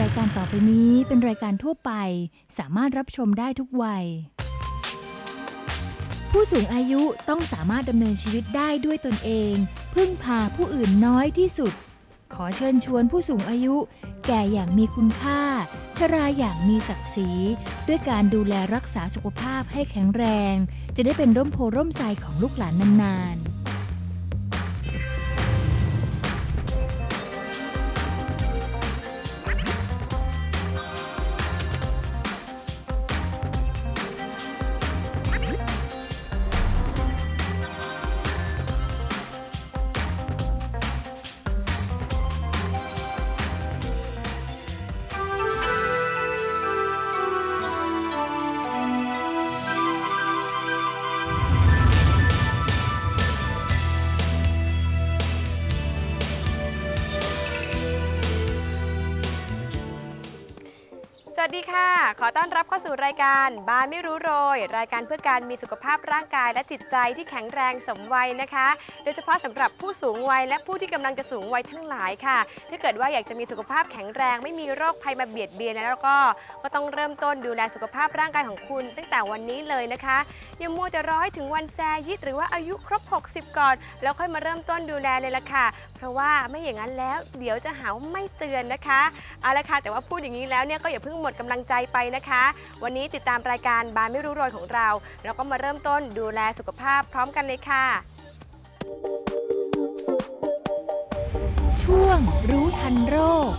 รายการต่อไปนี้เป็นรายการทั่วไป สามารถรับชมได้ทุกวัย ผู้สูงอายุต้องสามารถดำเนินชีวิตได้ด้วยตนเอง พึ่งพาผู้อื่นน้อยที่สุด ขอเชิญชวนผู้สูงอายุ แก่อย่างมีคุณค่า ชราอย่างมีศักดิ์ศรี ด้วยการดูแลรักษาสุขภาพให้แข็งแรง จะได้เป็นร่มโพร่มไทรของลูกหลานนานๆ วัสดีค่ะ ขอต้อนรับเข้าสู่รายการบ้านไม่รู้โรย รายการเพื่อการมีสุขภาพร่างกายและจิตใจที่แข็งแรงสมวัยนะคะ โดยเฉพาะสำหรับผู้สูงวัยและผู้ที่กำลังจะสูงวัยทั้งหลายค่ะ ถ้าเกิดว่าอยากจะมีสุขภาพแข็งแรง ไม่มีโรคภัยมาเบียดเบียนแล้วก็ ก็ต้องเริ่มต้นดูแลสุขภาพร่างกายของคุณ ตั้งแต่วันนี้เลยนะคะอย่ามัวแต่รอให้ถึงวันแซยิดหรือว่าอายุครบ 60 ก่อน แล้วค่อยมาเริ่มต้นดูแลเลยละค่ะ เพราะว่าไม่อย่างนั้นแล้ว เดี๋ยวจะหาไม่เตือนนะคะเอาละค่ะแต่ว่าพูดอย่างนี้แล้วเนี่ยก็อย่าเพิ่งหมดกำลังใจไปนะคะ วันนี้ติดตามรายการบานไม่รู้โรยของเราแล้วก็มาเริ่มต้นดูแลสุขภาพพร้อมกันเลยค่ะ ช่วงรู้ทันโรค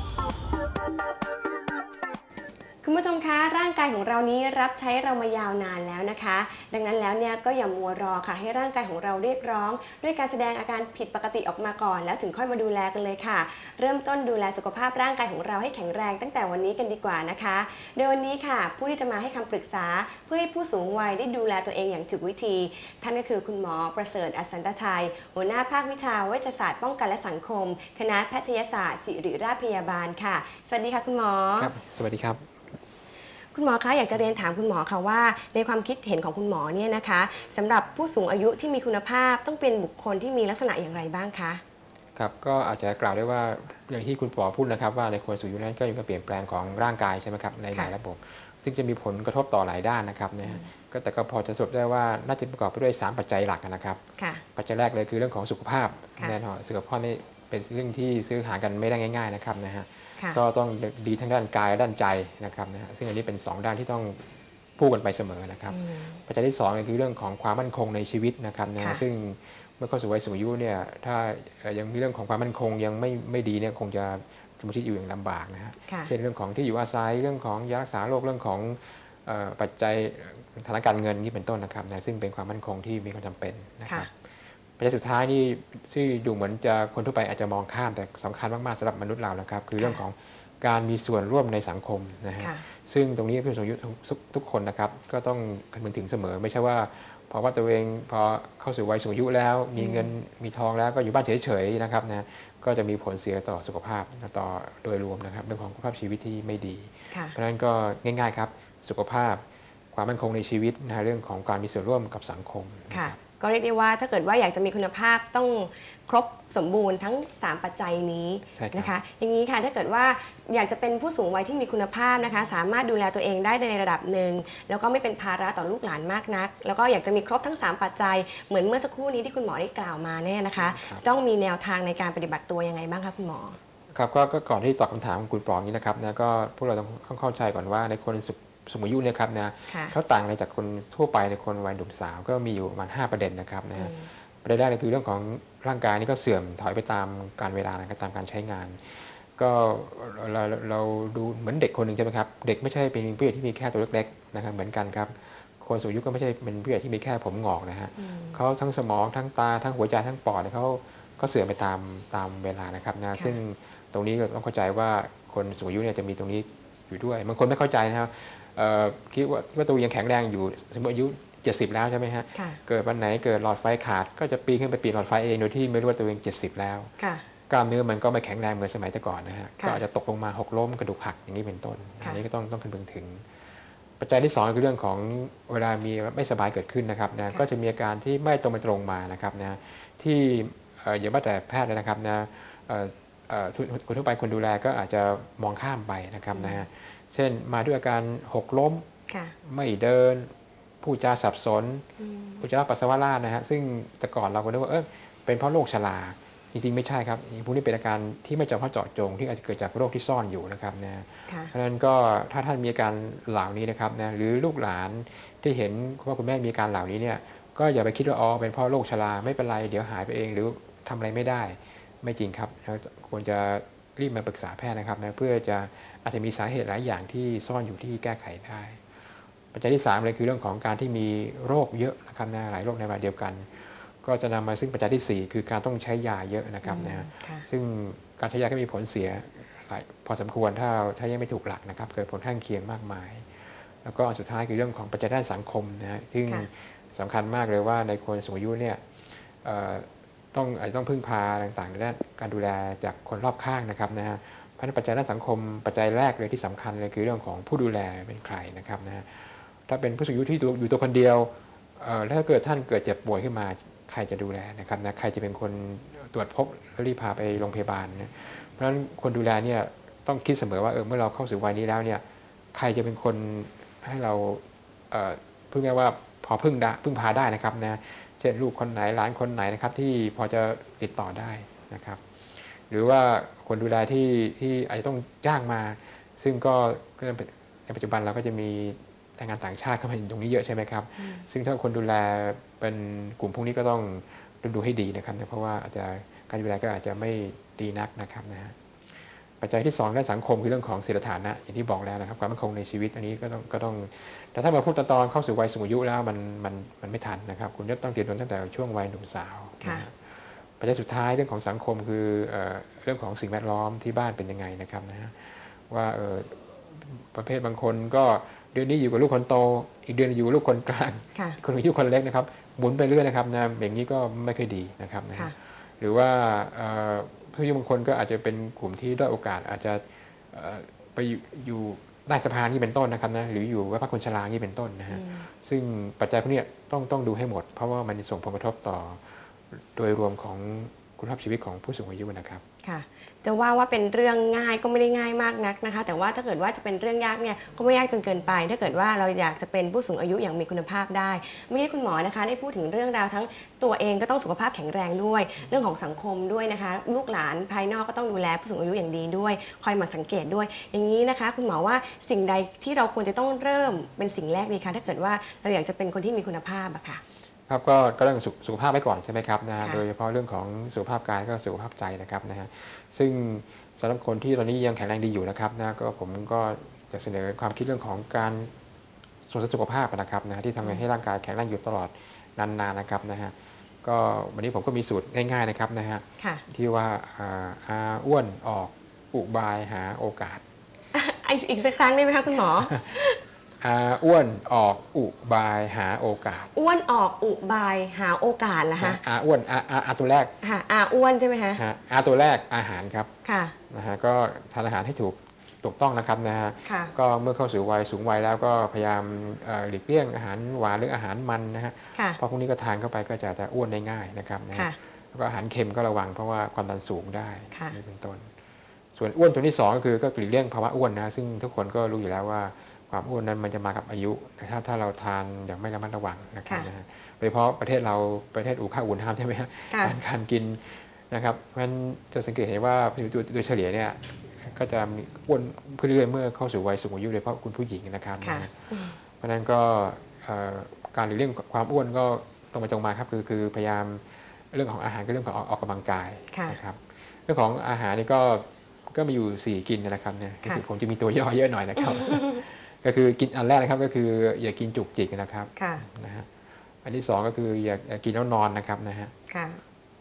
คุณผู้ชมคะร่างกายของเรานี้รับใช้เรามายาวนานแล้วนะคะ ดังนั้นแล้วเนี่ยก็อย่ามัวรอค่ะ ให้ร่างกายของเราเรียกร้อง ด้วยการแสดงอาการผิดปกติออกมาก่อน แล้วถึงค่อยมาดูแลกันเลยค่ะ เริ่มต้นดูแลสุขภาพร่างกายของเราให้แข็งแรงตั้งแต่วันนี้กันดีกว่านะคะ โดยวันนี้ค่ะ ผู้ที่จะมาให้คำปรึกษา เพื่อให้ผู้สูงวัยได้ดูแลตัวเองอย่างถูกวิธี ท่านก็คือคุณหมอประเสริฐอัศสันตชัย หัวหน้าภาควิชาเวชศาสตร์ป้องกันและสังคม คณะแพทยศาสตร์ศิริราชพยาบาลค่ะ สวัสดีค่ะคุณหมอครับสวัสดีครับ คุณหมอคะอยากจะเรียนถามคุณหมอค่ะว่า ในความคิดเห็นของคุณหมอเนี่ยนะคะสำหรับผู้สูงอายุที่มีคุณภาพต้องเป็นบุคคลที่มีลักษณะอย่างไรบ้างคะครับก็อาจจะกล่าวได้ว่าอย่างที่คุณปอพูดนะครับ ว่าในคนสูงอายุนั้นก็มีการเปลี่ยนแปลงของร่างกายใช่ไหมครับในหลายค่ะระบบ ซึ่งจะมีผลกระทบต่อหลายด้านนะครับนะฮะก็แต่ก็พอจะสรุปได้ว่าน่าจะประกอบไปด้วย 3 ปัจจัยหลักนะครับค่ะปัจจัยแรกเลยคือเรื่องของสุขภาพค่ะแน่นอนสุขภาพนี่เป็นเรื่องที่ซื้อหากันไม่ได้ง่าย ๆนะครับนะฮะค่ะ ก็ต้องดีทั้งด้านกายและด้านใจนะครับนะฮะซึ่งอันนี้เป็น 2 ด้านที่ต้องพูดกันไปเสมอนะครับอืมปัจจัยที่สองเนี่ยคือเรื่องของความมั่นคงในชีวิตนะครับนะค่ะซึ่งเมื่อเข้าสู่วัยสูงอายุเนี่ยถ้าเอ่อยังมีเรื่องของความมั่นคงยังไม่ไม่ดีเนี่ยคงจะดำรงชีวิตอยู่อย่างลำบากนะฮะค่ะเช่นเรื่องของที่อยู่อาศัยเรื่องของยารักษาโรคเรื่องของเอ่อปัจจัยฐานะการเงินนี่เป็นต้นนะครับนะซึ่งเป็นความมั่นคงที่มีความจำเป็นนะครับ ค่ะปัจจัยสุดท้ายนี่ที่ดูเหมือนจะคนทั่วไปอาจจะมองข้ามแต่สำคัญมากๆสำหรับมนุษย์เรานะครับ คือเรื่องของการมีส่วนร่วมในสังคมนะฮะค่ะซึ่งตรงนี้ผู้สูงอายุทุกทุกคนนะครับ ก็ต้องคำนึงถึงเสมอ ไม่ใช่ว่าพอว่าตัวเองพอเข้าสู่วัยสูงอายุแล้ว มีเงินมีทองแล้วก็อยู่บ้านเฉยๆนะครับนะก็จะมีผลเสียต่อสุขภาพต่อโดยรวมนะครับเรื่องของคุณภาพชีวิตที่ไม่ดีค่ะเพราะฉะนั้นก็ง่าย ๆครับ สุขภาพความมั่นคงในชีวิตนะฮะเรื่องของการมีส่วนร่วมกับสังคมนะค่ะครับ ก็เรียกได้ว่าถ้าเกิดว่าอยากจะมีคุณภาพต้องครบสมบูรณ์ทั้ง 3 ปัจจัยนี้ใช่ครับ นะคะ อย่างนี้ค่ะถ้าเกิดว่าอยากจะเป็นผู้สูงวัยที่มีคุณภาพนะคะ สามารถดูแลตัวเองได้ในระดับหนึ่งแล้วก็ไม่เป็นภาระต่อลูกหลานมากนัก แล้วก็อยากจะมีครบทั้ง 3 ปัจจัย เหมือนเมื่อสักครู่นี้ที่คุณหมอได้กล่าวมาเนี่ยนะคะครับต้องมีแนวทางในการปฏิบัติตัวยังไงบ้างคะคุณหมอ ครับก็ก็ก่อนที่ตอบคำถามของคุณปรองนี้นะครับนะก็พวกเราต้องเข้าใจก่อนว่าในคนสูง สูงอายุเนี่ยครับนะค่ะเขาต่างอะไรจากคนทั่วไปในคนวัยหนุ่มสาวก็มีอยู่ประมาณ 5 ประเด็นนะครับนะฮะอืมประเด็นแรกเลยคือเรื่องของร่างกายนี่ก็เสื่อมถอยไปตามการเวลานะครับตามการใช้งาน ก็เราเราเราดูเหมือนเด็กคนหนึ่งใช่ไหมครับเด็กไม่ใช่เป็นผู้ใหญ่ที่มีแค่ตัวเล็กๆนะครับเหมือนกันครับคนสูงอายุก็ไม่ใช่เป็นผู้ใหญ่ที่มีแค่ผมงอกนะฮะอืมเขาทั้งสมองทั้งตาทั้งหัวใจทั้งปอดเนี่ยเขาก็เสื่อมไปตามตามเวลานะครับนะค่ะซึ่งตรงนี้ก็ต้องเข้าใจว่าคนสูงอายุเนี่ยจะมีตรงนี้อยู่ด้วยบางคนไม่เข้าใจนะครับเอ่อ คิดว่าว่าตัวเองยังแข็งแรงอยู่สมมติอายุ 70 แล้วใช่ไหมฮะค่ะเกิดวันไหนเกิดหลอดไฟขาด ก็จะปีนขึ้นไปปีนหลอดไฟเองโดยที่ไม่รู้ว่าตัวเอง 70 แล้วค่ะกล้ามเนื้อมันก็ไม่แข็งแรงเหมือนสมัยแต่ก่อนนะฮะค่ะก็อาจจะตกลงมาหกล้มกระดูกหักอย่างนี้เป็นต้นค่ะอันนี้ก็ต้องต้องคำนึงถึง ปัจจัยที่สองคือเรื่องของเวลามีไม่สบายเกิดขึ้นนะครับนะ ก็จะมีอาการที่ไม่ตรงไปตรงมานะครับนะ ที่เอ่ออย่าว่าแต่แพทย์เลยนะครับนะเอ่อเอ่อทุคนทั่วไปคนดูแลก็อาจจะมองข้ามไปนะครับนะฮะ เช่นมาด้วยอาการหกล้มค่ะไม่เดินพูดจาสับสนอืมอุจจาระปัสสาวะราดนะฮะซึ่งแต่ก่อนเราก็นึกว่าเออเป็นเพราะโรคชราจริงๆ ไม่ใช่ครับพวกนี้เป็นอาการที่ไม่เฉพาะเจาะจงที่อาจจะเกิดจากโรคที่ซ่อนอยู่นะครับนะค่ะเพราะฉะนั้นก็ถ้าท่านมีอาการเหล่านี้นะครับนะหรือลูกหลานที่เห็นคุณพ่อคุณแม่มีอาการเหล่านี้เนี่ยก็อย่าไปคิดว่าอ๋อเป็นเพราะโรคชราไม่เป็นไรเดี๋ยวหายไปเองหรือทำอะไรไม่ได้ ไม่จริงครับนะควรจะรีบมาปรึกษาแพทย์นะครับนะเพื่อจะ อาจจะมีสาเหตุหลายอย่างที่ซ่อนอยู่ที่แก้ไขได้ ปัจจัยที่ 3 เลยคือเรื่องของการที่มีโรคเยอะนะครับนะหลายโรคในเวลาเดียวกัน ก็จะนำมาซึ่งปัจจัยทีสี่ 4 คือการต้องใช้ยาเยอะนะครับนะค่ะซึ่งการใช้ยาก็มีผลเสียหลายพอสมควรถ้าใช้ยังไม่ถูกหลักนะครับ เกิดผลข้างเคียงมากมาย แล้วก็อันสุดท้ายคือเรื่องของปัจจัยด้านสังคมนะฮะซึ่งค่ะสำคัญมากเลยว่าในคนสูงอายุเนี่ยเอ่อต้องอาจจะต้องพึ่งพาต่างๆในด้านการดูแลจากคนรอบข้างนะครับนะฮะเพ ราะนั้นปัจจัยด้านสังคมปัจจัยแรกเลยที่สำคัญเลยคือเรื่องของผู้ดูแลเป็นใครนะครับนะฮะถ้าเป็นผู้สูงอายุที่อยู่ตัวคนเดียวเอ่อแล้วถ้าเกิดท่านเกิดเจ็บป่วยขึ้นมาใครจะดูแลนะครับนะใครจะเป็นคนตรวจพบแล้วรีบพาไปโรงพยาบาลนะเพราะฉะนั้นคนดูแลเนี่ยต้องคิดเสมอว่าเออเมื่อเราเข้าสู่วัยนี้แล้วเนี่ยใครจะเป็นคนให้เราเอ่อพึ่งได้ว่าพอพึ่งได้พึ่งพาได้นะครับนะเช่นลูกคนไหนหลานคนไหนนะครับที่พอจะติดต่อได้นะครับ หรือว่าคนดูแลที่ที่อาจจะต้องจ้างมา ซึ่งก็ก็ในปัจจุบันเราก็จะมีแรงงานต่างชาติเข้ามาอยู่ตรงนี้เยอะใช่ไหมครับ ซึ่งถ้าคนดูแลเป็นกลุ่มพวกนี้ก็ต้องดูให้ดีนะครับ เพราะว่าอาจจะการดูแลก็อาจจะไม่ดีนักนะครับนะฮะปัจจัยที่สองด้านสังคมคือเรื่องของศีลฐานะอย่างที่บอกแล้วนะครับความมั่นคงในชีวิตอันนี้ก็ต้องก็ต้อง แต่ถ้ามาพูดตอนเข้าสู่วัยสูงอายุแล้วมันมันมันไม่ทันนะครับ คุณจะต้องเตรียมตัวตั้งแต่ช่วงวัยหนุ่มสาวค่ะนะฮะ ปัจจัยสุดท้ายเรื่องของสังคมคือเอ่อเรื่องของสิ่งแวดล้อมที่บ้านเป็นยังไงนะครับนะฮะว่าเอ่อประเภทบางคนก็เดือนนี้อยู่กับลูกคนโต อีกเดือนอยู่กับลูกคนกลางค่ะอีกคนอายุคนเล็กนะครับหมุนไปเรื่อยนะครับนะอย่างนี้ก็ไม่ค่อยดีนะครับนะฮะค่ะหรือว่าเอ่อผู้อายุบางคนก็อาจจะเป็นกลุ่มที่ด้อยโอกาสอาจจะเอ่อไปอยู่อยู่ใต้สะพานที่เป็นต้นนะครับนะหรืออยู่วัดพระคนชราที่เป็นต้นนะฮะซึ่งปัจจัยพวกเนี้ยต้องต้องดูให้หมด เพราะว่ามันส่งผลกระทบต่อ โดยรวมของคุณภาพชีวิตของผู้สูงอายุนะครับค่ะ จะว่าว่าเป็นเรื่องง่ายก็ไม่ได้ง่ายมากนักนะคะ แต่ว่าถ้าเกิดว่าจะเป็นเรื่องยากเนี่ยก็ไม่ยากจนเกินไป ถ้าเกิดว่าเราอยากจะเป็นผู้สูงอายุอย่างมีคุณภาพได้เมื่อกี้คุณหมอนะคะ ได้พูดถึงเรื่องราวทั้งตัวเองก็ต้องสุขภาพแข็งแรงด้วย เรื่องของสังคมด้วยนะคะ ลูกหลานภายนอกก็ต้องดูแลผู้สูงอายุอย่างดีด้วย คอยหมั่นสังเกตด้วย อย่างนี้นะคะ คุณหมอว่าสิ่งใดที่เราควรจะต้องเริ่มเป็นสิ่งแรกดีคะถ้าเกิดว่าเราอยากจะเป็นคนที่มีคุณภาพอะค่ะ ครับก็ก็เรื่องสุขสุขภาพไว้ก่อนใช่ไหมครับนะฮะค่ะโดยเฉพาะเรื่องของสุขภาพกายก็สุขภาพใจนะครับนะฮะซึ่งสำหรับคนที่ตอนนี้ยังแข็งแรงดีอยู่นะครับนะก็ผมก็จะเสนอความคิดเรื่องของการส่งเสริมสุขภาพนะครับนะที่ทำให้ร่างกายแข็งแรงอยู่ตลอดนานๆนะครับนะฮะก็วันนี้ผมก็มีสูตรง่ายๆนะครับนะฮะค่ะ ที่ว่าอ่าอาอ้วนออกอุบายหาโอกาส อีกอีกสักครั้งได้ไหมคะคุณหมอ อาอ้วนออกอุบายหาโอกาส อ้วนออกอุบายหาโอกาสละคะอาอ้วนอาอาอาตัวแรกค่ะอาอ้วนใช่ไหมคะฮะอาตัวแรกอาหารครับค่ะ นะฮะก็ทานอาหารให้ถูกถูกต้องนะครับนะฮะค่ะ ก็เมื่อเข้าสู่วัยสูงวัยแล้วก็พยายามเอ่อหลีกเลี่ยงอาหารหวานหรืออาหารมันนะฮะค่ะ เพราะพวกนี้ก็ทานเข้าไปก็จะจะอ้วนได้ง่ายนะครับนะฮะ ค่ะ แล้วก็อาหารเค็มก็ระวังเพราะว่าความดันสูงได้ค่ะนี่เป็นต้น ส่วนอ้วนตัวที่สองก็คือก็หลีกเลี่ยงภาวะอ้วนนะซึ่งทุกคนก็รู้อยู่แล้วว่า ความอ้วนนั้นมันจะมากับอายุนะครับถ้าเราทานอย่างไม่ระมัดระวังนะครับค่ะนะฮะโดยเฉพาะประเทศเราประเทศอู่ข้าวอุ่นห้ามใช่ไหมฮะค่ะการการกินนะครับมันจะสังเกตเห็นว่าโดยโดยเฉลี่ยเนี่ยก็จะมีอ้วนขึ้นเรื่อยๆเมื่อเข้าสู่วัยสูงอายุโดยเฉพาะคุณผู้หญิงนะครับค่ะนะฮะเพราะฉะนั้นก็เอ่อการหลีกเลี่ยงความอ้วนก็ตรงไปตรงมาครับคือคือพยายามเรื่องของอาหารก็เรื่องของออกออกกำลังกายค่ะนะครับเรื่องของอาหารนี่ก็ก็มีอยู่ 4 กินนะครับเนี่ยรู้สึกผมจะมีตัวย่อเยอะหน่อยนะครับ ก็คือกินอันแรกนะครับก็คืออย่ากินจุกจิกนะครับค่ะนะฮะอันที่สองก็คืออย่าอย่ากินแล้วนอนนะครับนะฮะค่ะ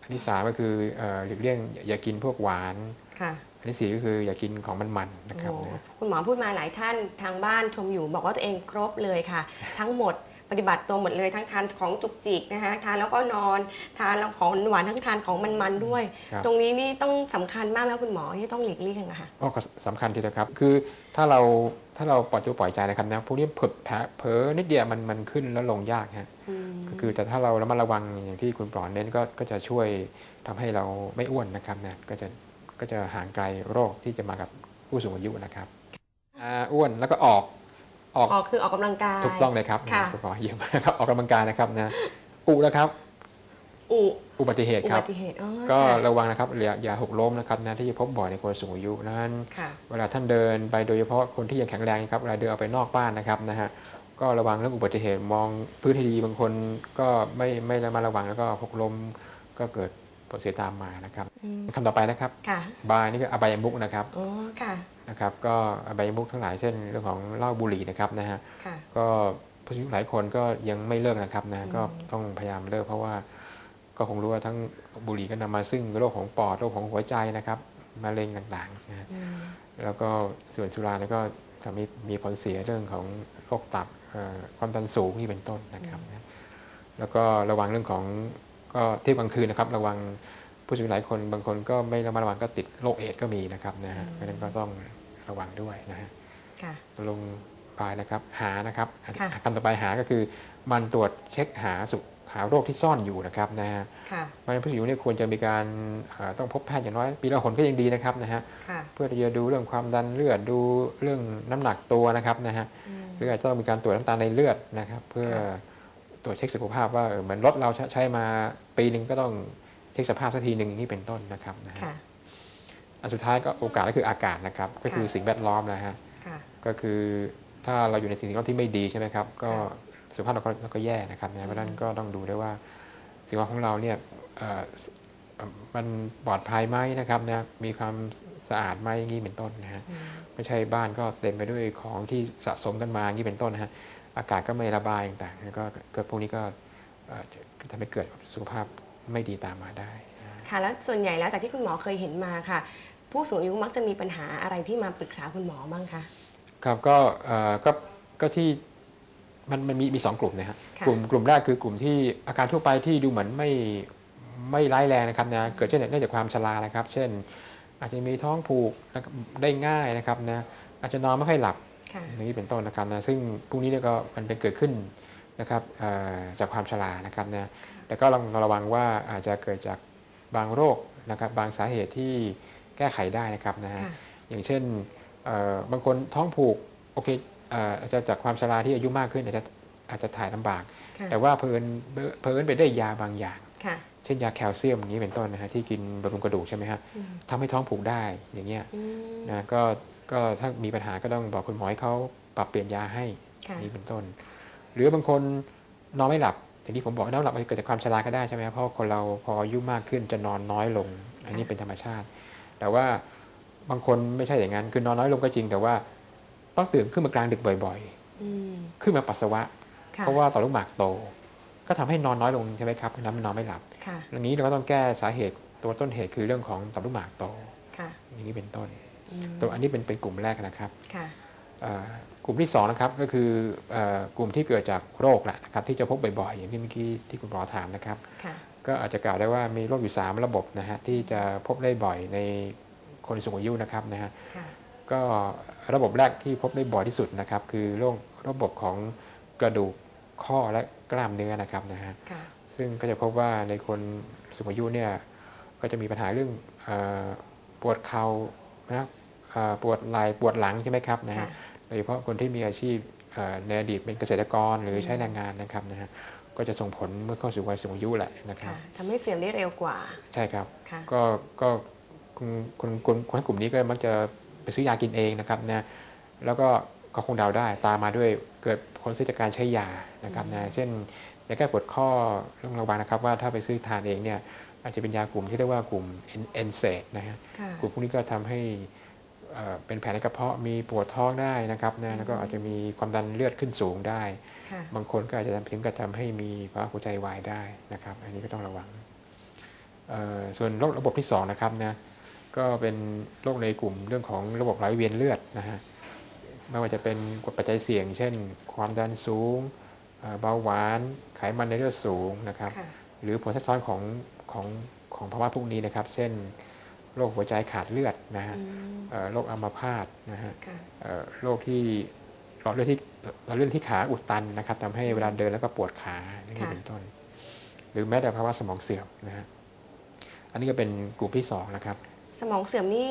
อันที่สามก็คือเอ่อหลีกเลี่ยงอย่าอย่ากินพวกหวานค่ะอันที่สี่ก็คืออย่ากินของมันๆนะโอ้ครับโหนะคุณหมอพูดมาหลายท่านทางบ้านชมอยู่ บอกว่าตัวเองครบเลยค่ะ ทั้งหมดปฏิบัติตัวหมดเลยทั้งทานของจุกจิกนะคะทานแล้วก็นอน ทานแล้วของหวานทั้งทานของมันๆด้วยครับตรงนี้นี่ต้องสำคัญมากไหมคุณหมอที่ต้องหลีกเลี่ยงอะค่ะก็สำคัญทีเดียวครับ คือถ้าเรา ถ้าเราปล่อยตัวปล่อยใจนะครับนะพวกนี้เผลอแผลเผลอนิดเดียวมันมันขึ้นแล้วลงยากฮะอืมก็คือแต่ถ้าเราระมัดระวังอย่างที่คุณปลอนเน้นก็ก็จะช่วยทำให้เราไม่อ้วนนะครับนะก็จะก็จะห่างไกลโรคที่จะมากับผู้สูงอายุนะครับอ่าอ้วนแล้วก็ออกออกออกคือออกกำลังกายถูกต้องเลยครับค่ะคุณหมอเยี่ยมมากครับออกกำลังกายนะครับนะอุแล้วครับ อุอุบัติเหตุอุครับับติเหตุอ๋อก็ค่ะ ระวังนะครับอย่าอย่าหกล้มนะครับนะที่จะพบบ่อยในคนสูงอายุนั้นค่ะ เวลาท่านเดินไปโดยเฉพาะคนที่ยังแข็งแรงนะครับเวลาเดินออกไปนอกบ้านนะครับนะฮะก็ระวังเรื่องอุบัติเหตุมองพื้นให้ดีบางคนก็ไม่ไม่ระมัดระวังแล้วก็หกล้มก็เกิดผลเสียตามมานะครับอืม คำต่อไปนะครับค่ะ บายนี่ก็อบายมุกนะครับอ๋อ ค่ะ นะครับก็อบายมุกทั้งหลายเช่นเรื่องของเหล้าบุหรี่นะครับนะฮะ ค่ะ ก็ผู้สูงอายุหลายคนก็ยังไม่เลิกนะครับนะอืมก็ต้องพยายามเลิกเพราะว่า ก็คงรู้ว่าทั้งบุหรี่ก็นำมาซึ่งโรคของปอดโรคของหัวใจนะครับมะเร็งต่างๆนะฮะอืมแล้วก็ส่วนสุราเนี่ยก็ทำให้มีผลเสียเรื่องของโรคตับเอ่อความดันสูงนี่เป็นต้นนะครับนะแล้วก็ระวังเรื่องของก็เที่ยวกลางคืนนะครับ ระวังผู้สูงอายุหลายคนบางคนก็ไม่ระมัดระวังก็ติดโรคเอดส์ก็มีนะครับนะฮะเพราะฉะนั้นก็ต้องระวังด้วยนะฮะค่ะลงปลายนะครับหานะครับค่ะคำต่อไปหาก็คือหมันตรวจเช็คหาสุข หาโรคที่ซ่อนอยู่นะครับนะฮะค่ะเพราะฉะนั้นผู้สูงอายุเนี่ยควรจะมีการเอ่อต้องพบแพทย์อย่างน้อยปีละหนก็ยังดีนะครับนะฮะค่ะเพื่อที่จะดูเรื่องความดันเลือดดูเรื่องน้ำหนักตัวนะครับนะฮะอืมหรืออาจจะต้องมีการตรวจน้ำตาลในเลือดนะครับ เพื่อค่ะตรวจเช็คสุขภาพว่าเออเหมือนรถเราใช้ใช้มาปีหนึ่งก็ต้องเช็คสภาพสักทีหนึ่งอย่างนี้เป็นต้นนะครับนะฮะค่ะอันสุดท้ายก็โอกาสก็คืออากาศนะครับ ก็คือค่ะสิ่งแวดล้อมนะฮะค่ะก็คือถ้าเราอยู่ในสิ่งแวดล้อมที่ไม่ดีใช่ไหมครับ ก็ค่ะ สุขภาพเราก็เราก็แย่นะครับนะเพราะฉะนั้นก็ต้องดูด้วยว่าสิ่งแวดล้อมของเราเนี่ยเอ่อสเอ่อมันปลอดภัยไหมนะครับนะมีความสะอาดไหมอย่างนี้เป็นต้นนะฮะอืมไม่ใช่บ้านก็เต็มไปด้วยของที่สะสมกันมาอย่างนี้เป็นต้นนะฮะอากาศก็ไม่ระบายต่างๆแล้วก็เกิดพวกนี้ก็เอ่อจะทำให้เกิดสุขภาพไม่ดีตามมาได้นะค่ะแล้วส่วนใหญ่แล้วจากที่คุณหมอเคยเห็นมาค่ะ ผู้สูงอายุมักจะมีปัญหาอะไรที่มาปรึกษาคุณหมอบ้างคะครับก็เอ่อก็ก็ที่ มันมันมีมีสองกลุ่มนะฮะค่ะกลุ่มกลุ่มแรกคือกลุ่มที่อาการทั่วไปที่ดูเหมือนไม่ไม่ร้ายแรงนะครับนะเกิดเช่นเนื่องจากความชรานะครับ เช่น อาจจะมีท้องผูกนะครับได้ง่ายนะครับนะอาจจะนอนไม่ค่อยหลับค่ะอย่างนี้เป็นต้นนะครับนะซึ่งพวกนี้เนี่ยก็มันเป็นเกิดขึ้นนะครับเอ่อจากความชรานะครับนะแต่ก็ต้องระวังว่าอาจจะเกิดจากบางโรคนะครับบางสาเหตุที่แก้ไขได้นะครับนะฮะค่ะอย่างเช่นเอ่อบางคนท้องผูกโอเคเอ่ออาจจะจากความชราที่อายุมากขึ้นอาจจะอาจจะถ่ายลำบากค่ะแต่ว่าเพลินเพลินไปได้วยยาบางอย่างค่ะเช่นยาแคลเซียมอย่างนี้เป็นต้นนะฮะที่กินบำรุงกระดูกใช่ไหมฮะอืมทำให้ท้องผูกได้อย่างเงี้ยอืมนะก็ก็ถ้ามีปัญหาก็ต้องบอกคุณหมอให้เขาปรับเปลี่ยนยาให้ค่ะนี่เป็นต้น หรือบางคนนอนไม่หลับอย่างที่ผมบอกนอนไม่หลับมันเกิดจากความชราก็ได้ใช่ไหมครับเพราะคนเราพออายุมากขึ้นจะนอนน้อยลง อันนี้เป็นธรรมชาติ แต่ว่าบางคนไม่ใช่อย่างนั้นคือนอนน้อยลงก็จริง แต่ว่า ต้องตื่นขึ้นมากลางดึกบ่อยอืมๆขึ้นมาปัสสาวะค่ะเพราะว่าต่อมลูกหมากโต ก็ทำให้นอนน้อยลงใช่ไหมครับแล้วมันนอนไม่หลับค่ะอย่างนี้เราก็ต้องแก้สาเหตุตัวต้นเหตุคือเรื่องของต่อมลูกหมากโตค่ะอย่างนี้เป็นต้นอืมตัวอันนี้เป็นเป็นกลุ่มแรกนะครับค่ะเอ่อกลุ่มที่2นะครับก็คือเอ่อกลุ่มที่เกิดจากโรคแหละนะครับที่จะพบบ่อยๆ อย่างที่เมื่อกี้ที่คุณหมอถามนะครับค่ะก็อาจจะกล่าวได้ว่ามีโรคอยู่ 3 ระบบนะฮะที่จะพบได้บ่อยในคนสูงอายุนะครับนะฮะค่ะก็ ระบบแรกที่พบได้บ่อยที่สุดนะครับ คือโรคระบบของกระดูกข้อและกล้ามเนื้อนะครับนะฮะค่ะซึ่งก็จะพบว่าในคนสูงอายุเนี่ยก็จะมีปัญหาเรื่องเออปวดเข่านะครับเอ่อปวดไหล่ปวดหลังใช่ไหมครับนะค่ะฮะโดยเฉพาะคนที่มีอาชีพเอ่อในอดีตเป็นเกษตรกรหรือใช้อืมแรงงานนะครับนะฮะก็จะส่งผลเมื่อเข้าสู่วัยสูงอายุแหละนะครัค่ะบทำให้เสื่อมได้เร็วกว่า ใช่ครับค่ะก็ก็คนคนคนคนกลุ่มนี้ก็มักจะ ไปซื้อยากินเองนะครับนะแล้วก็ก็คงเดาได้ตามมาด้วยเกิดผลเสียจากการใช้ยานะครับนะเช่นยาแก้ปวดข้อต้องระวังนะครับว่าถ้าไปซื้อทานเองเนี่ยอาจจะเป็นยากลุ่มที่เรียกว่ากลุ่มเอนเซดนะฮะค่ะกลุ่มพวกนี้ก็ทำให้เอ่อเป็นแผลในกระเพาะมีปวดท้องได้นะครับนะแล้วก็อาจจะมีความดันเลือดขึ้นสูงได้ค่ะบางคนก็อาจจะถึงกับทำให้มีภาวะหัวใจวายได้นะครับ อันนี้ก็ต้องระวังเอ่อส่วนโรคระบบที่2นะครับนะ ก็เป็นโรคในกลุ่มเรื่องของระบบไหลเวียนเลือดนะฮะไม่ว่าจะเป็นปัจจัยเสี่ยง เช่น ความดันสูงเอ่อเบาหวานไขมันในเลือดสูงนะครับค่ะหรือผลแทรกซ้อนของของของภาวะพวกนี้นะครับ เช่นโรคหัวใจขาดเลือดนะฮะอืมเอ่อโรคอัมพาตนะฮะค่ะเอ่อโรคที่หลอดเลือดที่หลอดเลือดที่ขาอุดตันนะครับทำให้เวลาเดินแล้วก็ปวดขาอย่างนี้ค่ะเป็นต้น หรือแม้แต่ภาวะสมองเสื่อมนะฮะอันนี้ก็เป็นกลุ่มที่สองนะครับ สมองเสื่อมนี่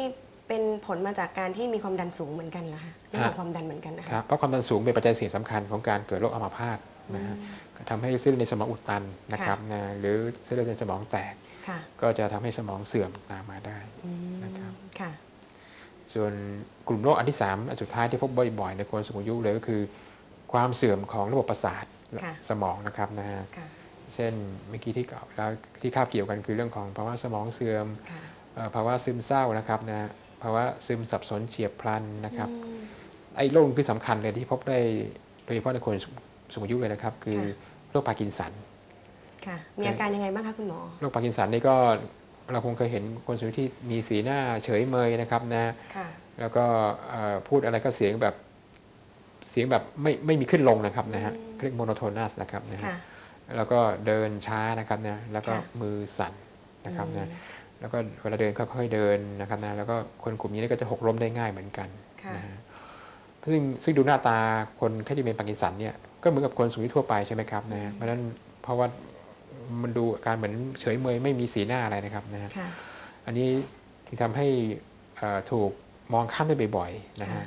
เป็นผลมาจากการที่มีความดันสูงเหมือนกันเหรอคะเรื่องของความดันเหมือนกันนะคคะรับเพราะความดันสูงเป็นปัจจัยเสี่ยงสำคัญของการเกิดโรคอัมาพาตนะฮะก็ทำให้เส้นเลือดในสมองอุดตันนะครับนะหรือเส้นเลือดในสมองแตก ค่ะก็จะทำให้สมองเสื่อมตามมาได้ อืมนะครับ ค่ะ ส่วนกลุ่มโรคอันที่ 3 อันสุดท้ายที่พบบ่อยๆ ในคนสูงอายุเลยก็คือ ความเสื่อมของระบบประสาทค่ะ สมองนะครับนะฮะค่ะเช่นเมื่อกี้ที่กล่าวแล้วที่คาบเกี่ยวกันคือเรื่องของภาวะสมองเสื่อม ค่ะเอ่อ ภาวะซึมเศร้านะครับนะฮะภาวะซึมสับสนเฉียบพลันนะครับอืมไอ้โรคคือสำคัญเลยที่พบได้โดยเฉพาะในคนสูงอายุเลยนะครับ คือค่ะโรคพาร์กินสันค่ะมีอาการยังไงบ้างคะคุณหมอโรคพาร์กินสันนี่ก็เราคงเคยเห็นคนสูงอายุที่มีสีหน้าเฉยเมยนะครับนะค่ะแล้วก็เอ่อพูดอะไรก็เสียงแบบเสียงแบบไม่ไม่มีขึ้นลงนะครับนะฮะอืมเรียกโมโนโทนัสนะครับนะฮะค่ะแล้วก็เดินช้านะครับนะแล้วก็ค่ะมือสั่นนะครับนะอืม แล้วก็เวลาเดินก็ค่อยๆเดินนะครับนะแล้วก็คนกลุ่มนี้ก็จะหกล้มได้ง่ายเหมือนกันค่ะนะฮะซึ่งซึ่งดูหน้าตาคนแค่ที่เป็นปาร์กินสันเนี่ยก็เหมือนกับคนสูงอายุทั่วไปใช่ไหมครับนะฮะเพราะฉะนั้นเพราะว่ามันดูอาการเหมือนเฉยเมยไม่มีสีหน้าอะไรนะครับนะฮะค่ะอันนี้ที่ทำให้เอ่อถูกมองข้ามได้บ่อยๆนะฮะค่ะ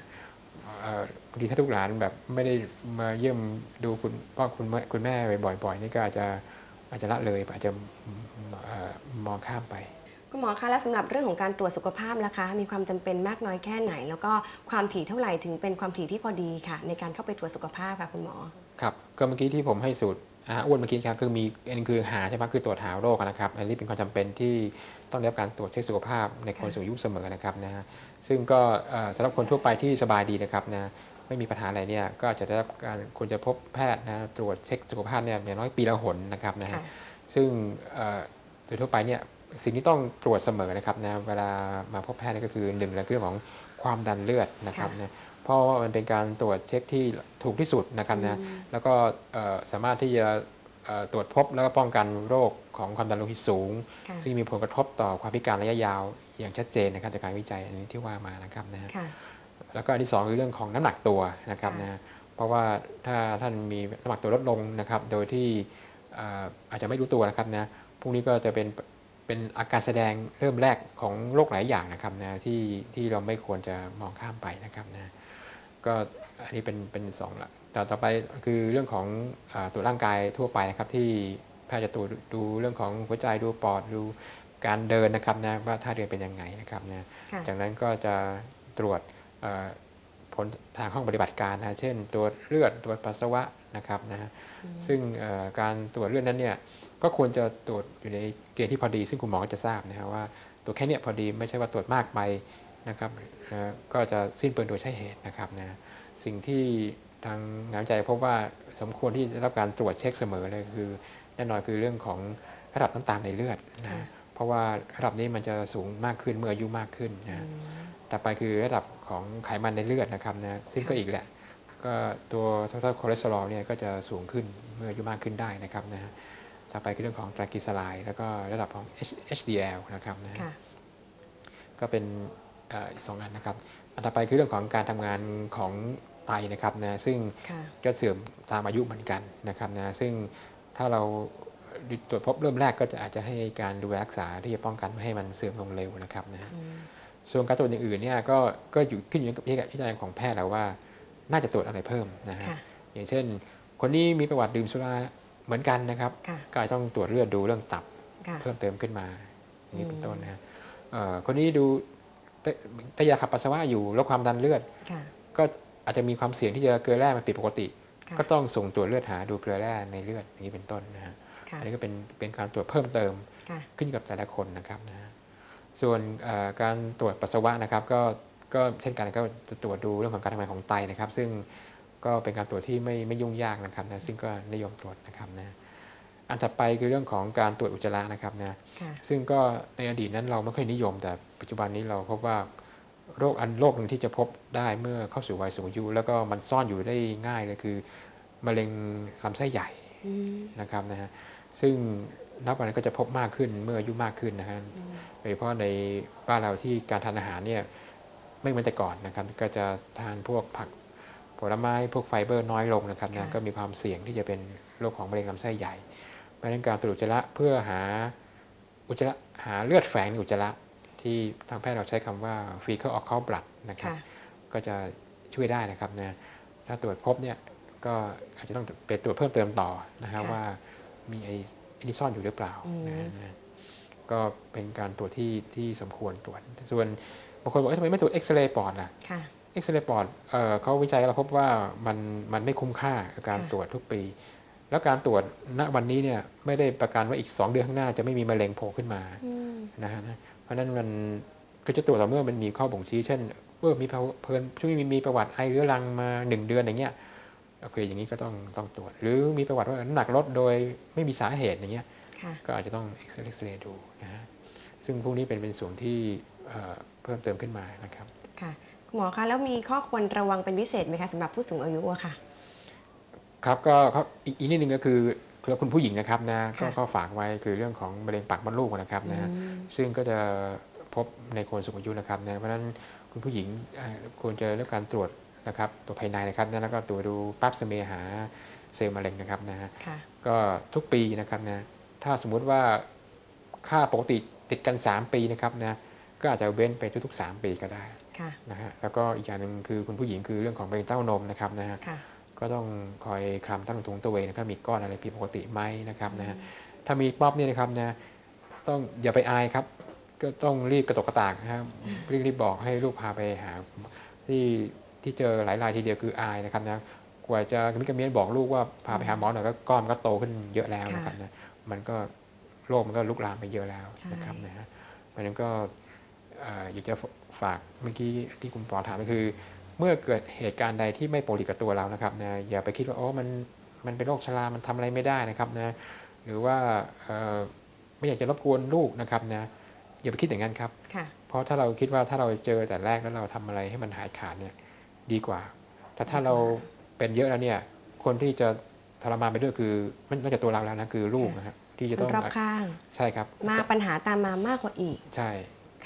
เอ่อบางทีถ้าลูกหลานแบบไม่ได้มาเยี่ยมดูคุณพ่อคุณแม่คุณแม่บ่อยๆนี่ก็อาจจะอาจจะละเลยอาจจะเอ่อมองข้ามไป คุณหมอคะและสำหรับเรื่องของการตรวจสุขภาพล่ะคะ มีความจำเป็นมากน้อยแค่ไหน แล้วก็ความถี่เท่าไหร่ถึงเป็นความถี่ที่พอดีค่ะ ในการเข้าไปตรวจสุขภาพค่ะคุณหมอ ครับก็เมื่อกี้ที่ผมให้สูตรอาอ้วนเมื่อกี้ครับคือมีอันนคือหาใช่ไหมคือตรวจหาโรคนะครับ อันนี้เป็นความจำเป็นที่ต้องได้รับการตรวจเช็คสุขภาพในคนค่ะสูงอายุเสมอนะครับนะฮะซึ่งก็เอ่อสำหรับคนทั่วไปที่สบายดีนะครับนะไม่มีปัญหาอะไรเนี่ยก็จะได้รับการควรจะพบแพทย์นะตรวจเช็คสุขภาพเนี่ยอย่างน้อยปีละหนนะครับนะฮะ ค่ะ ซึ่งเอ่อโดยทั่วไปเนี่ย สิ่งที่ต้องตรวจเสมอนะครับนะเวลามาพบแพทย์เนี่ยก็คือหนึ่งเลยคือเรื่องของความดันเลือดนะครับค่ะนะเพราะว่ามันเป็นการตรวจเช็คที่ถูกที่สุดนะครับนะอืมแล้วก็เอ่อสามารถที่จะเอ่อตรวจพบแล้วก็ป้องกันโรคของความดันโลหิตสูงค่ะซึ่งมีผลกระทบต่อความพิการระยะยาวอย่างชัดเจนนะครับจากการวิจัยอันนี้ที่ว่ามานะครับนะฮะค่ะแล้วก็อันที่สองคือเรื่องของน้ำหนักตัวนะครับค่ะนะเพราะว่าถ้าท่านมีน้ำหนักตัวลดลงนะครับ โดยที่เอ่ออาจจะไม่รู้ตัวนะครับนะพวกนี้ก็จะเป็น เป็นอาการแสดงเริ่มแรกของโรคหลายอย่างนะครับนะที่ที่เราไม่ควรจะมองข้ามไปนะครับนะก็อันนี้เป็นเป็นสองละต่อต่อไปคือเรื่องของอาตรวจร่างกายทั่วไปนะครับ ที่แพทย์จะตรวจดูเรื่องของหัวใจดูปอดดูการเดินนะครับนะว่าท่าเดินเป็นยังไงนะครับนะค่ะจากนั้นก็จะตรวจเอ่อผลทางห้องปฏิบัติการนะเช่น ตรวจเลือดตรวจปัสสาวะ นะครับนะฮะซึ่งเอ่อการตรวจเลือดนั้นเนี่ยก็ควรจะตรวจอยู่ในเกณฑ์ที่พอดี ซึ่งคุณหมอก็จะทราบนะฮะว่าตรวจแค่เนี้ยพอดีไม่ใช่ว่าตรวจมากไปนะครับเอ่อก็จะสิ้นเปลืองโดยใช่เหตุนะครับนะสิ่งที่ทางงานวิจัยพบว่าสมควรที่จะได้รับการตรวจเช็คเสมอเลยคือ แน่นอนคือเรื่องของระดับน้ำตาลในเลือดนะฮะค่ะเพราะว่าระดับนี้มันจะสูงมากขึ้นเมื่ออายุมากขึ้นนะฮะอืมต่อไปคือระดับของไขมันในเลือดนะครับนะซึ่งก็ค่ะอีกแหละ ก็ตัว total cholesterol เนี่ยก็จะสูงขึ้นเมื่ออายุมากขึ้นได้นะครับนะฮะต่อไปคือเรื่องของไตรกลีเซอไรด์แล้วก็ระดับของ H- HDL นะครับนะฮะค่ะ ก็เป็นเอ่ออีกสองอันนะครับอันต่อไปคือเรื่องของการทำงานของไตนะครับนะซึ่ง ค่ะ ก็เสื่อมตามอายุเหมือนกันนะครับนะซึ่งถ้าเราตรวจพบเริ่มแรกก็จะอาจจะให้การดูแลรักษาที่จะป้องกันไม่ให้มันเสื่อมลงเร็วนะครับนะฮะอืม ส่วนการตรวจอย่างอื่นเนี่ยก็ก็อยู่ขึ้นอยู่กับวิจัยของแพทย์แล้วว่า น่าจะตรวจอะไรเพิ่มนะฮะค่ะอย่างเช่น คนนี้มีประวัติดื่มสุราเหมือนกันนะครับค่ะก็อาจจะต้องตรวจเลือดดูเรื่องตับค่ะเพิ่มเติมขึ้นมาอย่างนี้เป็นอืมต้นนะฮะเอ่อคนนี้ดูได้ได้ยาขับปัสสาวะอยู่ลดความดันเลือดค่ะก็อาจจะมีความเสี่ยงที่จะเกลือแร่มันผิดปกติค่ะก็ต้องส่งตรวจเลือดหาดูเกลือแร่ในเลือดอย่างนี้เป็นต้นนะฮะค่ะอันนี้ก็เป็นเป็นการตรวจเพิ่มเติมค่ะขึ้นอยู่กับแต่ละคนนะครับนะฮะส่วนเอ่อการตรวจปัสสาวะนะครับก็ ก็เช่นกันก็จะตรวจดูเรื่องของการทำงานของไตนะครับ ซึ่งก็เป็นการตรวจที่ไม่ไม่ยุ่งยากนะครับนะซึ่งก็นิยมตรวจนะครับนะอันถัดไปคือเรื่องของการตรวจอุจจาระนะครับนะค่ะซึ่งก็ในอดีตนั้นเราไม่ค่อยนิยม แต่ปัจจุบันนี้เราพบว่าโรคอันโรคหนึ่งที่จะพบได้เมื่อเข้าสู่วัยสูงอายุ แล้วก็มันซ่อนอยู่ได้ง่ายเลยคือมะเร็งลำไส้ใหญ่อืมนะครับนะฮะซึ่งนับวันนั้นก็จะพบมากขึ้นเมื่ออายุมากขึ้นนะฮะอืมโดยเฉพาะในบ้านเราที่การทานอาหารเนี่ย ไม่เหมือนแต่ก่อนนะครับ ก็จะทานพวกผักผลไม้พวกไฟเบอร์น้อยลงนะครับนะค่ะก็มีความเสี่ยงที่จะเป็นโรคของมะเร็งลำไส้ใหญ่ เพราะฉะนั้นการตรวจอุจจาระเพื่อหาอุจจาระหาเลือดแฝงในอุจจาระทที่ทางแพทย์เราใช้คำว่า fecal occult blood นะครับค่ะก็จะช่วยได้นะครับนะถ้าตรวจพบเนี่ยก็อาจจะต้องไปตรวจเพิ่มเติมต่อนะฮะค่ะว่ามีไอ้ไอ้นี่ซ่อนอยู่หรือเปล่าอืมนะฮะนะก็เป็นการตรวจที่ที่สมควรตรวจส่วน บางคนบอกเอ๊ะทำไมไม่ตรวจเอ็กซเรย์ปอดล่ะค่ะเอ็กซเรย์ปอดเอ่อเขาวิจัยแล้วพบว่ามันมันไม่คุ้มค่ากับการค่ะตรวจทุกปี แล้วการตรวจณวันนี้เนี่ยไม่ได้ประกันว่าอีก 2 เดือนข้างหน้าจะไม่มีมะเร็งโผล่ขึ้นมาอืมนะฮะนะเพราะฉะนั้นมันก็จะตรวจต่อเมื่อมันมีข้อบ่งชี้เช่นเออมีเพลินช่วงนี้มีประวัติไอเรื้อรังมา 1 เดือนอย่างเงี้ยโอเคอย่างนี้ก็ต้องต้องตรวจ หรือมีประวัติว่าน้ำหนักลดโดยไม่มีสาเหตุอย่างเงี้ยค่ะก็อาจจะต้องเอ็กซเรย์ดูนะฮะซึ่งพวกนี้เป็นเป็นส่วนที่ เอ่อเพิ่มเติมขึ้นมานะครับค่ะคุณหมอคะแล้วมีข้อควรระวังเป็นพิเศษไหมคะสำหรับผู้สูงอายุอะค่ะ ครับก็ก็อีกอีกนิดนึงก็คือคือคุณผู้หญิงนะครับนะก็ค่ะ ก็ฝากไว้คือเรื่องของมะเร็งปากมดลูกนะครับนะ อืม ซึ่งก็จะพบในคนสูงอายุนะครับนะเพราะฉะนั้นคุณผู้หญิงเอ่อควรจะเรื่องการตรวจนะครับตัวภายในนะครับนะแล้วก็ตรวจดูปั๊บสเมหาเซลล์มะเร็งนะครับนะฮะค่ะ ก็ทุกปีนะครับนะถ้าสมมุติว่าค่าปกติติดกัน 3 ปีนะครับนะ ก็อาจจะเว้นไปทุกๆ 3 ปีก็ได้ค่ะนะฮะแล้วก็อีกอย่างหนึ่งคือคุณผู้หญิงคือเรื่องของมะเร็งเต้านมนะครับนะฮะค่ะก็ต้องคอยคลำตั้งถุงตัวเองนะครับมีก้อนอะไรผิดปกติไหมนะครับนะฮะถ้ามีป๊อบเนี่ยนะครับนะต้องอย่าไปอายครับ ก็ต้องรีบกระตกกระตากนะครับรีบรีบบอกให้ลูกพาไปหาที่ที่เจอหลายรายทีเดียวคืออายนะครับนะกว่าจะมิกระเมียนบอกลูกว่าพาไปหาหมอหน่อยก็ก้อนมันก็โตขึ้นเยอะแล้วนะครับนะมันก็โรคมันก็ลุกลามไปเยอะแล้วนะครับนะฮะเพราะฉะนั้นก็เอ่ออยากจะฝากเมื่อกี้ที่คุณปอถามก็คือ เมื่อเกิดเหตุการณ์ใดที่ไม่ปกติกับตัวเรานะครับนะอย่าไปคิดว่าโอ้มันมันเป็นโรคชรา มันทำอะไรไม่ได้นะครับนะหรือว่าเอ่อไม่อยากจะรบกวนลูกนะครับนะอย่าไปคิดอย่างนั้นครับค่ะเพราะถ้าเราคิดว่าถ้าเราเจอแต่แรกแล้วเราทำอะไรให้มันหายขาดเนี่ยดีกว่า แต่ถ้าเราเป็นเยอะแล้วเนี่ยคนที่จะทรมานไปด้วยคือไม่นอกจากตัวเราแล้วนะคือลูกนะครับที่จะต้องรอบข้างใช่ครับ มาปัญหาตามมามากกว่าอีก ใช่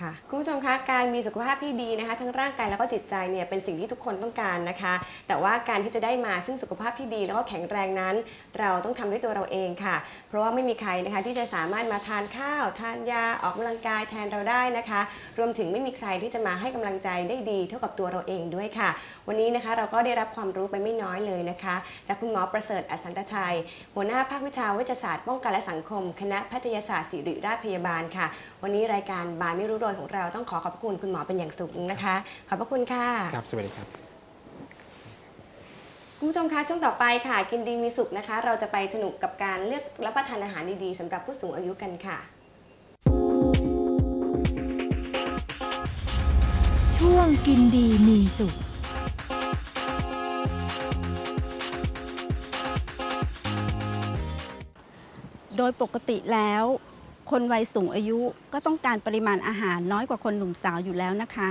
ค่ะคุณผู้ชมคะการมีสุขภาพที่ดีนะคะ ทั้งร่างกายแล้วก็จิตใจเนี่ยเป็นสิ่งที่ทุกคนต้องการนะคะ แต่ว่าการที่จะได้มาซึ่งสุขภาพที่ดีแล้วก็แข็งแรงนั้น เราต้องทำด้วยตัวเราเองค่ะ เพราะว่าไม่มีใครนะคะที่จะสามารถมาทานข้าว ทานยาออกกำลังกายแทนเราได้นะคะ รวมถึงไม่มีใครที่จะมาให้กำลังใจได้ดีเท่ากับตัวเราเองด้วยค่ะ วันนี้นะคะเราก็ได้รับความรู้ไปไม่น้อยเลยนะคะจากคุณหมอประเสริฐอสันตชัย หัวหน้าภาควิชาเวชศาสตร์ป้องกันและสังคม คณะแพทยศาสตร์ศิริราชพยาบาลค่ะวันนี้รายการบายไม่รู้โรยของเราต้องขอขอบคุณคุณหมอเป็นอย่างสูงนะคะ ขอบพระคุณค่ะ ครับ สวัสดีครับ คุณผู้ชมคะช่วงต่อไปค่ะ กินดีมีสุขนะคะ เราจะไปสนุกกับการเลือกรับประทานอาหารดีๆสำหรับผู้สูงอายุกันค่ะ ช่วงกินดีมีสุข โดยปกติแล้ว คนวัยสูงอายุก็ต้องการปริมาณอาหารน้อยกว่าคนหนุ่มสาวอยู่แล้วนะคะ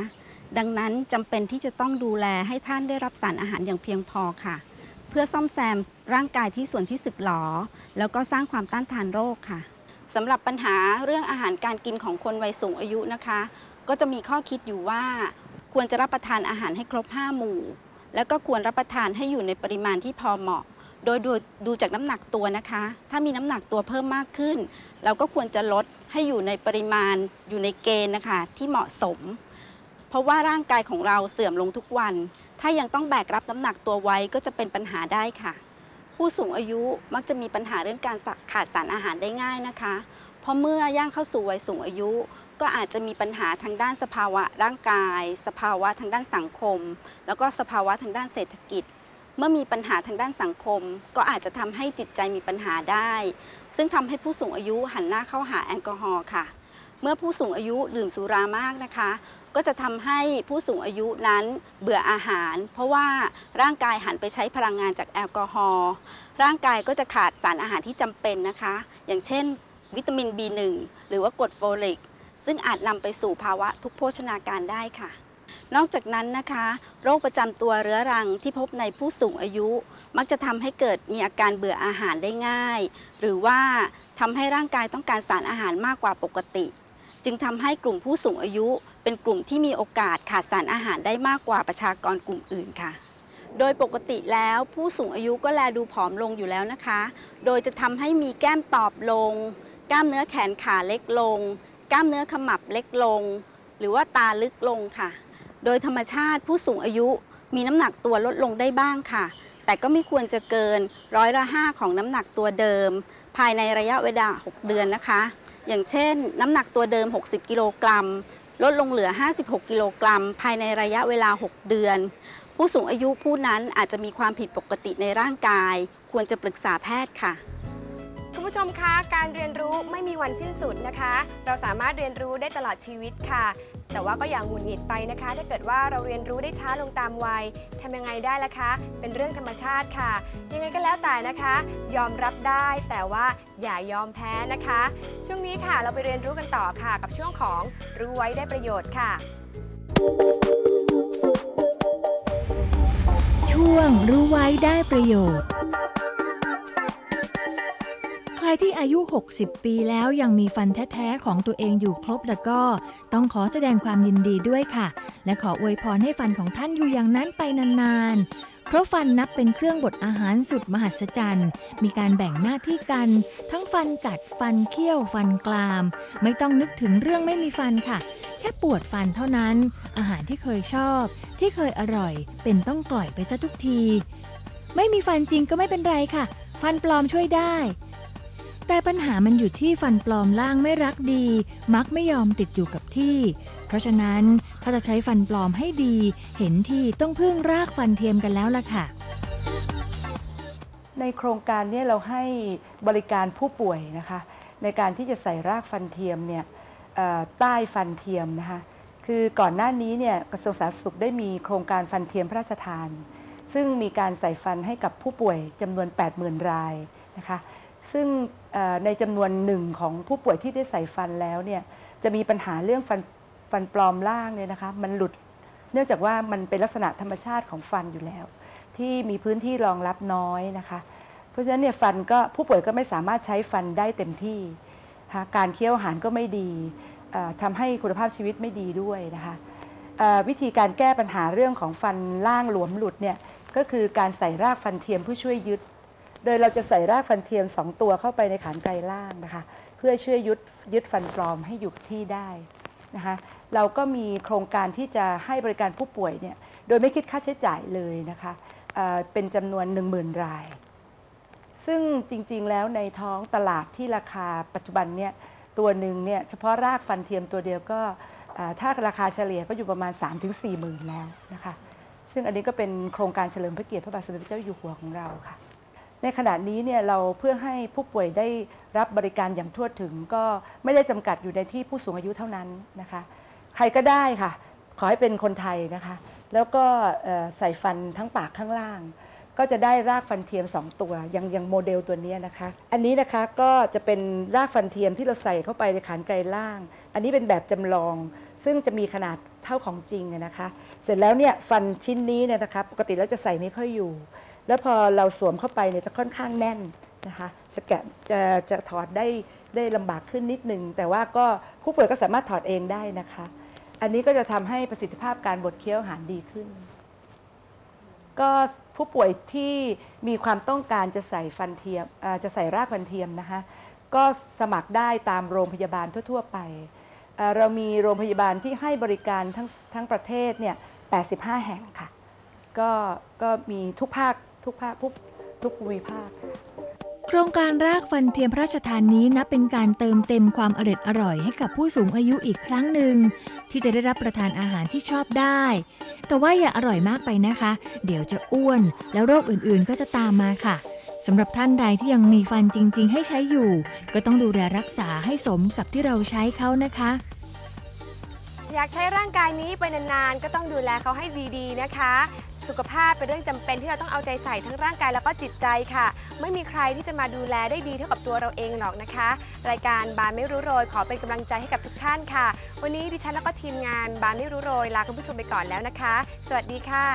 ดังนั้นจำเป็นที่จะต้องดูแลให้ท่านได้รับสารอาหารอย่างเพียงพอค่ะ เพื่อซ่อมแซมร่างกายที่ส่วนที่สึกหรอ แล้วก็สร้างความต้านทานโรคค่ะสำหรับปัญหาเรื่องอาหารการกินของคนวัยสูงอายุนะคะ ก็จะมีข้อคิดอยู่ว่า ควรจะรับประทานอาหารให้ครบ 5 หมู่ แล้วก็ควรรับประทานให้อยู่ในปริมาณที่พอเหมาะ โดยดูดูจากน้ำหนักตัวนะคะ ถ้ามีน้ำหนักตัวเพิ่มมากขึ้น เราก็ควรจะลดให้อยู่ในปริมาณอยู่ในเกณฑ์นะคะ ที่เหมาะสม เพราะว่าร่างกายของเราเสื่อมลงทุกวัน ถ้ายังต้องแบกรับน้ำหนักตัวไว้ก็จะเป็นปัญหาได้ค่ะ ผู้สูงอายุมักจะมีปัญหาเรื่องการขาดสารอาหารได้ง่ายนะคะ เพราะเมื่อย่างเข้าสู่วัยสูงอายุ ก็อาจจะมีปัญหาทางด้านสภาวะร่างกาย สภาวะทางด้านสังคม แล้วก็สภาวะทางด้านเศรษฐกิจ เมื่อมีปัญหาทางด้านสังคม ก็อาจจะทำให้จิตใจมีปัญหาได้ ซึ่งทำให้ผู้สูงอายุหันหน้าเข้าหาแอลกอฮอล์ค่ะ เมื่อผู้สูงอายุดื่มสุรามากนะคะ ก็จะทำให้ผู้สูงอายุนั้นเบื่ออาหาร เพราะว่าร่างกายหันไปใช้พลังงานจากแอลกอฮอล์ร่างกายก็จะขาดสารอาหารที่จำเป็นนะคะ อย่างเช่น วิตามิน B1 หรือว่ากรดโฟลิกซึ่งอาจนำไปสู่ภาวะทุกโภชนาการได้ค่ะ นอกจากนั้นนะคะ โรคประจำตัวเรื้อรังที่พบในผู้สูงอายุ มักจะทำให้เกิดมีอาการเบื่ออาหารได้ง่าย หรือว่าทำให้ร่างกายต้องการสารอาหารมากกว่าปกติ จึงทำให้กลุ่มผู้สูงอายุ เป็นกลุ่มที่มีโอกาสขาดสารอาหารได้มากกว่าประชากรกลุ่มอื่นค่ะ โดยปกติแล้วผู้สูงอายุก็แลดูผอมลงอยู่แล้วนะคะ โดยจะทำให้มีแก้มตอบลง กล้ามเนื้อแขนขาเล็กลง กล้ามเนื้อขมับเล็กลง หรือว่าตาลึกลงค่ะ โดยธรรมชาติผู้สูงอายุมีน้ำหนักตัวลดลงได้บ้างค่ะ แต่ก็ไม่ควรจะเกินร้อยละ5ของน้ำหนักตัวเดิม ภายในระยะเวลา 6 เดือนนะคะ อย่างเช่น น้ำหนักตัวเดิม 60 กิโลกรัมลดลงเหลือ 56 กิโลกรัม ภายในระยะเวลา 6 เดือน ผู้สูงอายุผู้นั้นอาจจะมีความผิดปกติในร่างกาย ควรจะปรึกษาแพทย์ค่ะ คุณผู้ชมคะ การเรียนรู้ไม่มีวันสิ้นสุดนะคะ เราสามารถเรียนรู้ได้ตลอดชีวิตค่ะ แต่ว่าก็อย่างหงุดหงิดไปนะคะ ถ้าเกิดว่าเราเรียนรู้ได้ช้าลงตามวัยทำยังไงได้ล่ะคะ เป็นเรื่องธรรมชาติค่ะ ยังไงก็แล้วแต่นะคะ ยอมรับได้แต่ว่าอย่ายอมแพ้นะคะ ช่วงนี้ค่ะเราไปเรียนรู้กันต่อค่ะ กับช่วงของรู้ไว้ได้ประโยชน์ค่ะ ช่วงรู้ไว้ได้ประโยชน์ ใครที่อายุ 60 ปีแล้วยังมีฟันแท้ ๆ ของตัวเองอยู่ครบแล้วก็ ต้องขอแสดงความยินดีด้วยค่ะ และขออวยพรให้ฟันของท่านอยู่อย่างนั้นไปนานๆ เพราะฟันนับเป็นเครื่องบดอาหารสุดมหัศจรรย์ มีการแบ่งหน้าที่กัน ทั้งฟันกัดฟันเคี้ยวฟันกราม ไม่ต้องนึกถึงเรื่องไม่มีฟันค่ะ แค่ปวดฟันเท่านั้น อาหารที่เคยชอบ ที่เคยอร่อย เป็นต้องปล่อยไปซะทุกที ไม่มีฟันจริงก็ไม่เป็นไรค่ะ ฟันปลอมช่วยได้ แต่ปัญหามันอยู่ที่ฟันปลอมล่างไม่รักดี มักไม่ยอมติดอยู่กับที่ เพราะฉะนั้นถ้าจะใช้ฟันปลอมให้ดี เห็นที่ต้องพึ่งรากฟันเทียมกันแล้วล่ะค่ะ ในโครงการนี้เราให้บริการผู้ป่วยนะคะ ในการที่จะใส่รากฟันเทียมเนี่ยใต้ฟันเทียมนะคะคือก่อนหน้านี้เนี่ยกระทรวงสาธารณสุขได้มีโครงการฟันเทียมพระราชทาน ซึ่งมีการใส่ฟันให้กับผู้ป่วยจำนวน 80,000 รายนะคะซึ่ง ในจำนวนหนึ่งของผู้ป่วยที่ได้ใส่ฟันแล้วเนี่ยจะมีปัญหาเรื่องฟันฟันปลอมล่างเนี่ยนะคะมันหลุด เนื่องจากว่ามันเป็นลักษณะธรรมชาติของฟันอยู่แล้ว ที่มีพื้นที่รองรับน้อยนะคะ เพราะฉะนั้นเนี่ยฟันก็ผู้ป่วยก็ไม่สามารถใช้ฟันได้เต็มที่นะคะการเคี้ยวอาหารก็ไม่ดีเอ่อทำให้คุณภาพชีวิตไม่ดีด้วยนะคะวิธีการแก้ปัญหาเรื่องของฟันล่างหลวมหลุดเนี่ยก็คือการใส่รากฟันเทียมเพื่อช่วยยึด โดยเราจะใส่รากฟันเทียม 2 ตัวเข้าไปในขานไกลล่างนะคะ เพื่อช่วยยึดยึดฟันปลอมให้อยู่กับที่ได้นะคะ เราก็มีโครงการที่จะให้บริการผู้ป่วยเนี่ยโดยไม่คิดค่าใช้จ่ายเลยนะคะเเป็นจำนวน 10,000 ราย ซึ่งจริงๆแล้วในท้องตลาดที่ราคาปัจจุบันเนี่ยตัวหนึ่งเนี่ยเฉพาะรากฟันเทียมตัวเดียวก็ถ้าราคาเฉลี่ยก็อยู่ประมาณ 3-4หมื่นแล้วนะคะ ซึ่งอันนี้ก็เป็นโครงการเฉลิมพระเกียรติพระบาทสมเด็จพระเจ้าอยู่หัวของเราค่ะ ในขณะนี้เนี่ยเราเพื่อให้ผู้ป่วยได้รับบริการอย่างทั่วถึง ก็ไม่ได้จำกัดอยู่ในที่ผู้สูงอายุเท่านั้นนะคะ ใครก็ได้ค่ะ ขอให้เป็นคนไทยนะคะ แล้วก็ใส่ฟันทั้งปากข้างล่าง ก็จะได้รากฟันเทียม 2 ตัวอย่างอย่างโมเดลตัวนี้นะคะ อันนี้นะคะก็จะเป็นรากฟันเทียมที่เราใส่เข้าไปในขานไกลล่าง อันนี้เป็นแบบจำลอง ซึ่งจะมีขนาดเท่าของจริงนะคะ เสร็จแล้วเนี่ยฟันชิ้นนี้เนี่ยนะคะปกติแล้วจะใส่ไม่ค่อยอยู่ แล้วพอเราสวมเข้าไปเนี่ยจะค่อนข้างแน่นนะคะจะแกะจะจะถอดได้ได้ลำบากขึ้นนิดนึง แต่ว่าก็ผู้ป่วยก็สามารถถอดเองได้นะคะ อันนี้ก็จะทำให้ประสิทธิภาพการบดเคี้ยวอาหารดีขึ้น ก็ผู้ป่วยที่มีความต้องการจะใส่ฟันเทียมอ่อจะใส่รากฟันเทียมนะคะก็สมัครได้ตามโรงพยาบาลทั่ว ๆ ไป เรามีโรงพยาบาลที่ให้บริการทั้งทั้งประเทศเนี่ย 85 แห่งค่ะ ก็ก็มีทุกภาค ทุกภาคทุกทุกภูมิภาคโครงการรากฟันเทียมพระราชทานนี้นับเป็นการเติมเต็มความอร่อยอร่อยให้กับผู้สูงอายุอีกครั้งหนึ่ง ที่จะได้รับประทานอาหารที่ชอบได้ แต่ว่าอย่าอร่อยมากไปนะคะ เดี๋ยวจะอ้วน แล้วโรคอื่นๆก็จะตามมาค่ะสำหรับท่านใดที่ยังมีฟันจริง ๆ ให้ใช้อยู่ ก็ต้องดูแลรักษาให้สมกับที่เราใช้เขานะคะ อยากใช้ร่างกายนี้ไปนานๆก็ต้องดูแลเขาให้ดีๆนะคะ สุขภาพเป็นเรื่องจำเป็นที่เราต้องเอาใจใส่ทั้งร่างกายแล้วก็จิตใจค่ะ ไม่มีใครที่จะมาดูแลได้ดีเท่ากับตัวเราเองหรอกนะคะ รายการบานไม่รู้โรย ขอเป็นกำลังใจให้กับทุกท่านค่ะ วันนี้ดิฉันแล้วก็ทีมงานบานไม่รู้โรยลาคุณผู้ชมไปก่อนแล้วนะคะ สวัสดีค่ะ